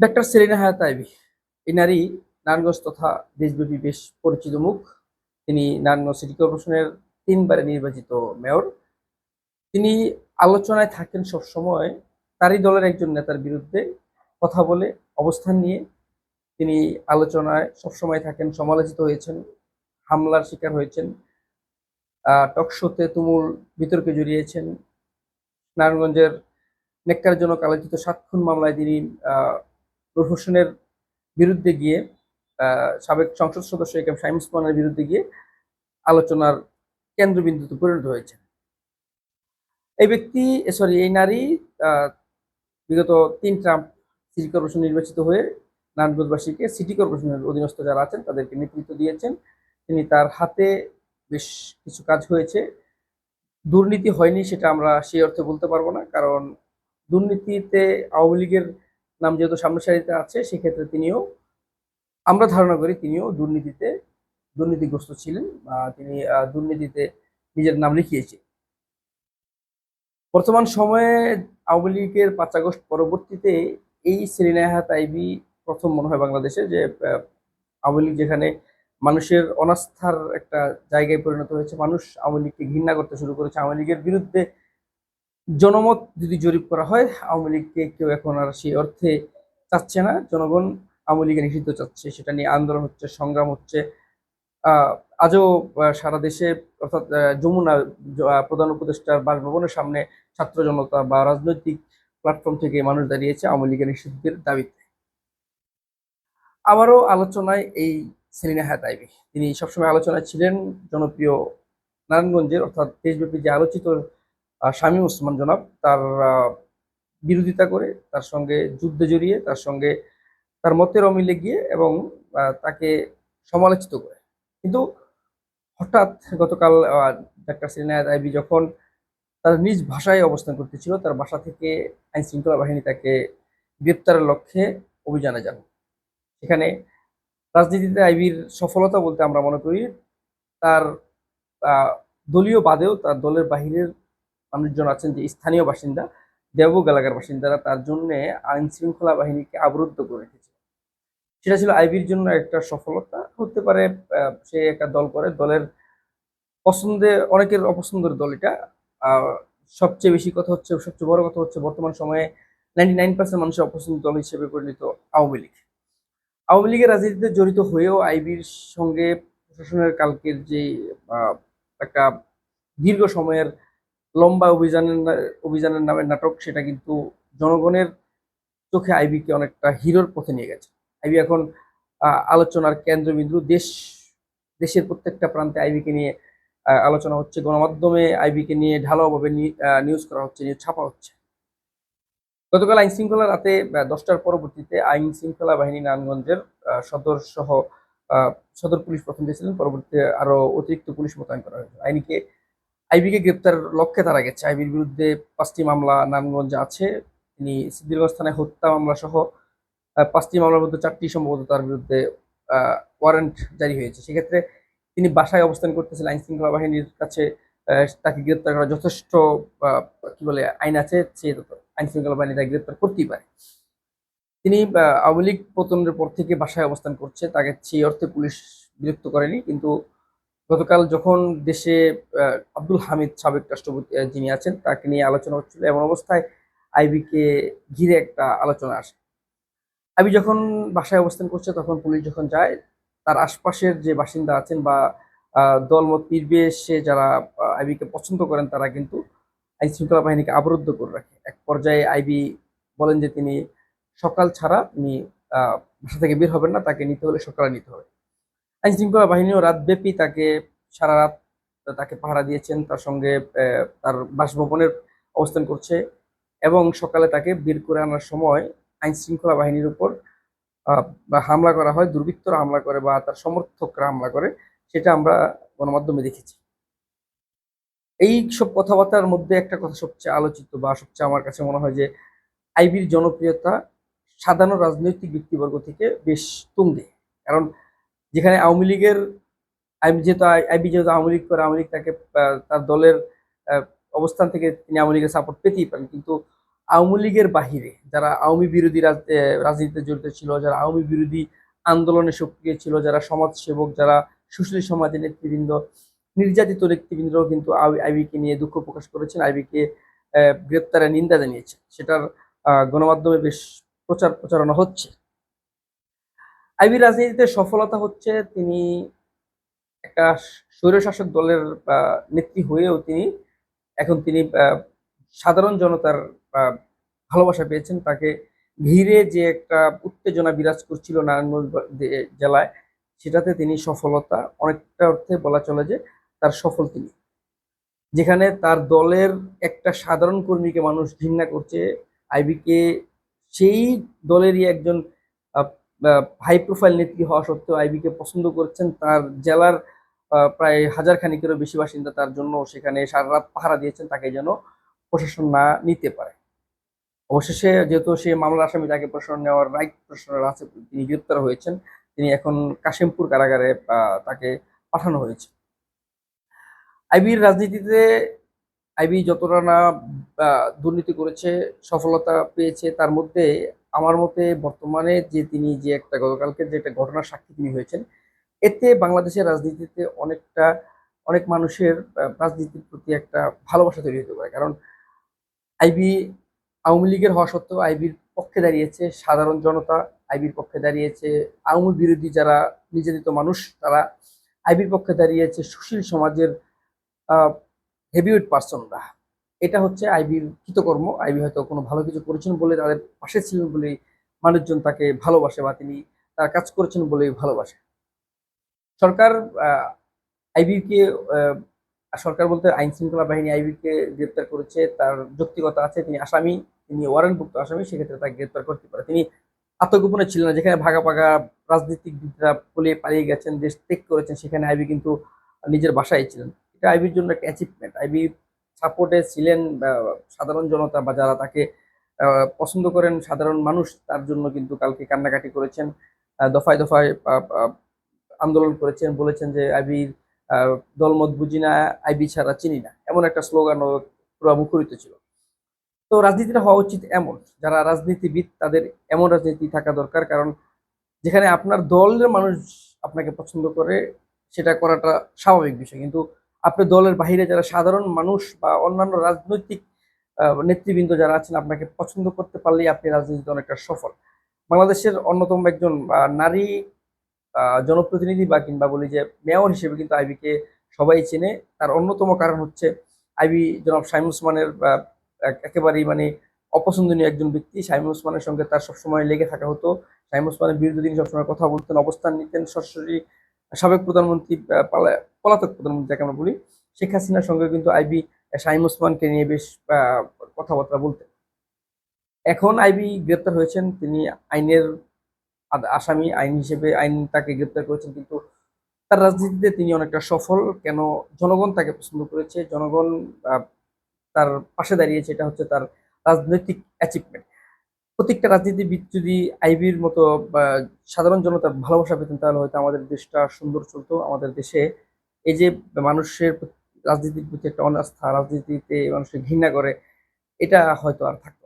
Doctor Selina হায়াত IB. এই নারী নারায়ণগঞ্জ তথা দেশব্যাপী বেশ পরিচিত মুখ। তিনি নারায়ণগঞ্জ সিটি কর্পোরেশনের তিনবারে নির্বাচিত মেয়র। তিনি আলোচনায় থাকেন সবসময় তারই দলের একজন নেতার বিরুদ্ধে কথা বলে অবস্থান নিয়ে। তিনি আলোচনায় সবসময় থাকেন, সমালোচিত হয়েছেন, হামলার শিকার হয়েছেন টকশোতে তুমুল বিতর্কে জড়িয়েছেন। নারায়ণগঞ্জের নেককারজনক আলোচিত সাত খুন মামলায় তিনি আহ, নূর হোসেনের বিরুদ্ধে গিয়ে সাবেক সংসদ সদস্য এ কে এম ওসমানের বিরুদ্ধে গিয়ে আলোচনার কেন্দ্রবিন্দুতে পরিণত হয়েছে এই ব্যক্তি সরি এই নারী বিগত তিন ট্রাম্প সিটি কর্পোরেশন নির্বাচিত হয়ে নারায়ণগঞ্জবাসীকে সিটি কর্পোরেশনের অধীনস্থ যারা আছেন তাদেরকে নেতৃত্ব দিয়েছেন। তিনি তার হাতে বেশ কিছু কাজ হয়েছে। দুর্নীতি হয়নি সেটা আমরা সেই অর্থে বলতে পারব না কারণ দুর্নীতিতে আওয়ামী লীগের নাম যেহেতু সামনের সারিতে আছে, সেক্ষেত্রে তিনিও আমরা ধারণা করি তিনিও দুর্নীতিতে দুর্নীতিগ্রস্ত ছিলেন বা তিনি দুর্নীতিতে নিজের নাম লিখিয়েছে বর্তমান সময়ে আওয়ামী লীগের পাঁচ আগস্ট পরবর্তীতে এই সেলিনা হায়াত আইবি প্রথম মনে হয় বাংলাদেশে যে আওয়ামী লীগ যেখানে মানুষের অনাস্থার একটা জায়গায় পরিণত হয়েছে, মানুষ আওয়ামী লীগকে ঘৃণা করতে শুরু করেছে। আওয়ামী লীগের বিরুদ্ধে জনমত যদি জরিপ করা হয়, আওয়ামী লীগকে কেউ এখন আর সেই অর্থে চাচ্ছে না। জনগণ আওয়ামী লীগের নিষিদ্ধ চাচ্ছে, সেটা নিয়ে আন্দোলন হচ্ছে, সংগ্রাম হচ্ছে। আজও সারা দেশে অর্থাৎ যমুনা প্রধান উপদেষ্টার বাসভবনের সামনে ছাত্র জনতা বা রাজনৈতিক প্ল্যাটফর্ম থেকে মানুষ দাঁড়িয়েছে আওয়ামী লীগের নিষিদ্ধের দাবিতে। আবারও আলোচনায় এই সেলিনা হায়াত আইবি। তিনি সবসময় আলোচনায় ছিলেন জনপ্রিয় নারায়ণগঞ্জের, অর্থাৎ দেশব্যাপী যে আলোচিত শামীম ওসমান জনাব তার বিরোধিতা করে, তার সঙ্গে যুদ্ধে জড়িয়ে, তার সঙ্গে তার মতের অমিলে গিয়ে এবং তাকে সমালোচিত করে। কিন্তু হঠাৎ গতকাল ডাক্তার সিনায়াত আইবি যখন তার নিজ ভাষায় অবস্থান করতেছিল, তার বাসা থেকে আইন শৃঙ্খলা বাহিনী তাকে গ্রেপ্তারের লক্ষ্যে অভিযানে যান। সেখানে রাজনীতিতে আইবির সফলতা বলতে আমরা মনে করি, তার দলীয় বাদেও তার দলের বাহিরের মানুষজন আছেন যে স্থানীয় বাসিন্দা দেবগ এলাকার বাসিন্দারা তার জন্য আইন শৃঙ্খলা বাহিনীকে আবরুদ্ধ করে রেখেছে। সেটা ছিল আইবির জন্য একটা সফলতা, হতে পারে সে একটা দল করে, দলের পছন্দে, অনেকের অপছন্দের দল এটা। সবচেয়ে বেশি কথা হচ্ছে, সবচেয়ে বড় কথা হচ্ছে বর্তমান সময়ে নাইনটি নাইন পার্সেন্ট মানুষের অপছন্দ দল হিসেবে পরিণত আওয়ামী লীগ। আওয়ামী লীগের রাজনীতিতে জড়িত হয়েও আইবির সঙ্গে প্রশাসনের কালকের যে একটা দীর্ঘ সময়ের লম্বা অভিযানের অভিযানের নামে নাটক, সেটা কিন্তু জনগণের চোখে আইবিকে অনেকটা হিরোর পথে নিয়ে গেছে। আইবি এখন আলোচনার কেন্দ্রবিন্দু। দেশ, দেশের প্রত্যেকটা প্রান্তে আইবিকে নিয়ে আলোচনা হচ্ছে। গণমাধ্যমে আইবিকে নিয়ে ঢালাওভাবে নিউজ করা হচ্ছে নিউজ ছাপা হচ্ছে। গতকাল আইন শৃঙ্খলা রাতে দশটার পরবর্তীতে আইন শৃঙ্খলা বাহিনী নারায়ণগঞ্জের সদর সহ সদর পুলিশ প্রথম দিয়েছিলেন। পরবর্তীতে আরও অতিরিক্ত পুলিশ মোতায়েন করা হয়েছে। আইনিকে আইবিকে গ্রেপ্তার লক্ষ্যে তারা গেছে। আইবির বিরুদ্ধে পাঁচটি মামলা নারায়ণগঞ্জে আছে। তিনি থানায় হত্যা মামলা সহ পাঁচটি মামলার মধ্যে চারটি সম্ভবত তার বিরুদ্ধে ওয়ারেন্ট জারি হয়েছে। সেক্ষেত্রে তিনি বাসায় অবস্থান করতেছিলেন আইন শৃঙ্খলা বাহিনীর কাছে তাকে গ্রেপ্তার করা যথেষ্ট কি বলে, আইন আছে, সে আইন শৃঙ্খলা বাহিনী তাকে গ্রেপ্তার করতেই পারে। তিনি আওয়ামী লীগ পতনের পর থেকে বাসায় অবস্থান করছে। তাকে সেই অর্থে পুলিশ বিরক্ত করেনি, কিন্তু গতকাল যখন দেশে আব্দুল হামিদ সাবেক রাষ্ট্রপতি যিনি আছেন, তাকে নিয়ে আলোচনা হচ্ছিল, এমন অবস্থায় আইবিকে ঘিরে একটা আলোচনা আসে। আইবি যখন বাসায় অবস্থান করছে, তখন পুলিশ যখন যায়, তার আশপাশের যে বাসিন্দা আছেন বা দলমত নির্বিশেষে যারা আইবিকে পছন্দ করেন, তারা কিন্তু আইন শৃঙ্খলা বাহিনীকে আবরুদ্ধ করে রাখে। এক পর্যায়ে আইবি বলেন যে তিনি সকাল ছাড়া তিনি বাসা থেকে বের হবেন না, তাকে নিতে হলে সকালে নিতে হবে। আইন শৃঙ্খলা বাহিনীও রাতব্যাপী তাকে সারা রাত তাকে পাহারা দিয়েছেন, তার সঙ্গে তার বাসভবনের অবস্থান করছে এবং সকালে তাকে বের করে আনার সময় আইন শৃঙ্খলা বাহিনীর উপর হামলা করা হয়, দুর্বৃত্তরা হামলা করে বা তার সমর্থকরা হামলা করে, সেটা আমরা গণমাধ্যমে দেখেছি। এই সব কথাবার্তার মধ্যে একটা কথা সবচেয়ে আলোচিত বা সবচেয়ে আমার কাছে মনে হয় যে, আইবির জনপ্রিয়তা সাধারণ রাজনৈতিক ব্যক্তিবর্গ থেকে বেশ তুঙ্গে। কারণ যেখানে আওয়ামী লীগের যেহেতু আইবি যেহেতু আওয়ামী লীগ করে, আওয়ামী লীগ তাকে তার দলের অবস্থান থেকে তিনি আওয়ামী লীগের সাপোর্ট পেতেই পারেন। কিন্তু আওয়ামী লীগের বাহিরে যারা আওয়ামী বিরোধী রাজ- রাজনীতিতে জড়িত ছিল, যারা আওয়ামী বিরোধী আন্দোলনে সক্রিয় ছিল, যারা সমাজসেবক, যারা সুশীল সমাজের নেতৃবৃন্দ, নির্যাতিত নেতৃবৃন্দরাও কিন্তু আই- আইবিকে নিয়ে দুঃখ প্রকাশ করেছেন। আইবিকে গ্রেপ্তারের নিন্দা জানিয়েছেন সেটার গণমাধ্যমে বেশ প্রচার প্রচারণা হচ্ছে। আইবি রাজনীতিতে সফলতা হচ্ছে তিনি একটা স্বৈরশাসক দলের নেত্রী হয়েও তিনি এখন তিনি সাধারণ জনতার ভালোবাসা পেয়েছেন। তাকে ঘিরে যে একটা উত্তেজনা বিরাজ করছিল নারায়ণগঞ্জ জেলায়, সেটাতে তিনি সফলতা, অনেকটা অর্থে বলা চলে যে তার সফল তিনি। যেখানে তার দলের একটা সাধারণ কর্মীকে মানুষ ঘৃণা করছে, আইবিকে সেই দলেরই একজন হাই প্রোফাইল নেত্রী হওয়া সত্ত্বেও আইবিকে পছন্দ করছেন, তার জেলার প্রায় হাজার খানিকেরও বেশি বাসিন্দা তার জন্য সেখানে সারা রাত পাহারা দিয়েছেন, তাকে যেন প্রশাসন না নিতে পারে। অবশেষে যেহেতু সে মামলার আসামি, তাকে প্রশাসন নেওয়ার রাইট প্রশাসনের আছে তিনি গ্রেপ্তার হয়েছেন, তিনি এখন কাশিমপুর কারাগারে তাকে পাঠানো হয়েছে। আইবির রাজনীতিতে আইবি যতটা না দুর্নীতি করেছে, সফলতা পেয়েছে, তার মধ্যে আমার মতে বর্তমানে যে তিনি যে একটা গতকালকে যে একটা ঘটনার সাক্ষী তিনি হয়েছেন, এতে বাংলাদেশের রাজনীতিতে অনেকটা, অনেক মানুষের রাজনীতির প্রতি একটা ভালোবাসা তৈরি হতে পারে। কারণ আইবি আওয়ামী লীগের হওয়া সত্ত্বেও আইবির পক্ষে দাঁড়িয়েছে সাধারণ জনতা, আইবির পক্ষে দাঁড়িয়েছে আওয়ামী বিরোধী যারা নির্যাতিত মানুষ, তারা আইবির পক্ষে দাঁড়িয়েছে সুশীল সমাজের হেভিওয়েট পার্সনরা এটা হচ্ছে আইবির কৃতকর্ম। আইবি হয়তো কোনো ভালো কিছু করেছেন বলে তাদের পাশে ছিলেন বলে মানুষজন তাকে ভালোবাসে বা তিনি তার কাজ করেছেন বলেই ভালোবাসে। সরকার আইবিকে সরকার বলতে আইন শৃঙ্খলা বাহিনী আইবিকে গ্রেপ্তার করেছে, তার যৌক্তিকতা আছে, তিনি আসামি, তিনি ওয়ারেন্টভুক্ত আসামি, সেক্ষেত্রে তাকে গ্রেপ্তার করতে পারে। তিনি আত্মগোপনে ছিলেন না, যেখানে ভাগা ভাগা রাজনীতিকবিদরা পলিয়ে পালিয়ে গেছেন, দেশ ত্যাগ করেছেন, সেখানে আইবি কিন্তু নিজের বাসায় ছিলেন। এটা আইবির জন্য একটা অ্যাচিভমেন্ট আইবি সাপোর্টে ছিলেন সাধারণ জনতা বা যারা তাকে পছন্দ করেন সাধারণ মানুষ, তার জন্য কিন্তু কালকে কান্নাকাটি করেছেন দফায় দফায় আন্দোলন করেছেন, বলেছেন যে আইবির দলমত বুঝি না, আইবি ছাড়া চিনি না। এমন একটা স্লোগানও পুরো মুখরিত ছিল। তো রাজনীতিটা হওয়া উচিত এমন, যারা রাজনীতিবিদ, তাদের এমন রাজনীতি থাকা দরকার, কারণ যেখানে আপনার দলের মানুষ আপনাকে পছন্দ করে, সেটা করাটা স্বাভাবিক বিষয়। কিন্তু আপনার দলের বাইরে যারা সাধারণ মানুষ বা অন্যান্য রাজনৈতিক নেতৃবৃন্দ যারা আছেন, আপনাকে পছন্দ করতে পারলেই আপনি রাজনীতিতে অনেকটা সফল। বাংলাদেশের অন্যতম একজন নারী জনপ্রতিনিধি বা কিংবা বলি যে মেয়র হিসেবে কিন্তু আইবিকে সবাই চেনে। তার অন্যতম কারণ হচ্ছে আইবি জনাব শাইম উসমানের একেবারেই মানে অপছন্দনীয় একজন ব্যক্তি। শাইম উসমানের সঙ্গে তার সবসময় লেগে থাকা হতো। শাইম উসমানের বিরুদ্ধে তিনি সবসময় কথা বলতেন, অবস্থান নিতেন। সরাসরি সাবেক প্রধানমন্ত্রী পালা- পলাতক প্রধানমন্ত্রী যাকে আমরা বলি, শেখ হাসিনার সঙ্গে কিন্তু আইবি শাহিম ওসমানকে নিয়ে বেশ কথাবার্তা বলতেন। এখন আইবি গ্রেপ্তার হয়েছেন, তিনি আইনের আসামি, আইন হিসেবে আইন তাকে গ্রেপ্তার করেছেন, কিন্তু তার রাজনীতিতে তিনি অনেকটা সফল। কেন? জনগণ তাকে পছন্দ করেছে, জনগণ তার পাশে দাঁড়িয়েছে এটা হচ্ছে তার রাজনৈতিক অ্যাচিভমেন্ট প্রত্যেকটা রাজনীতিবিদ যদি আইবির মতো সাধারণ জনতার ভালোবাসা পেতেন, তাহলে হয়তো আমাদের দেশটা সুন্দর চলতো, আমাদের দেশে এই যে মানুষের রাজনীতির প্রতি একটা অনাস্থা, রাজনীতিতে মানুষের ঘৃণা করে, এটা হয়তো আর থাকতো।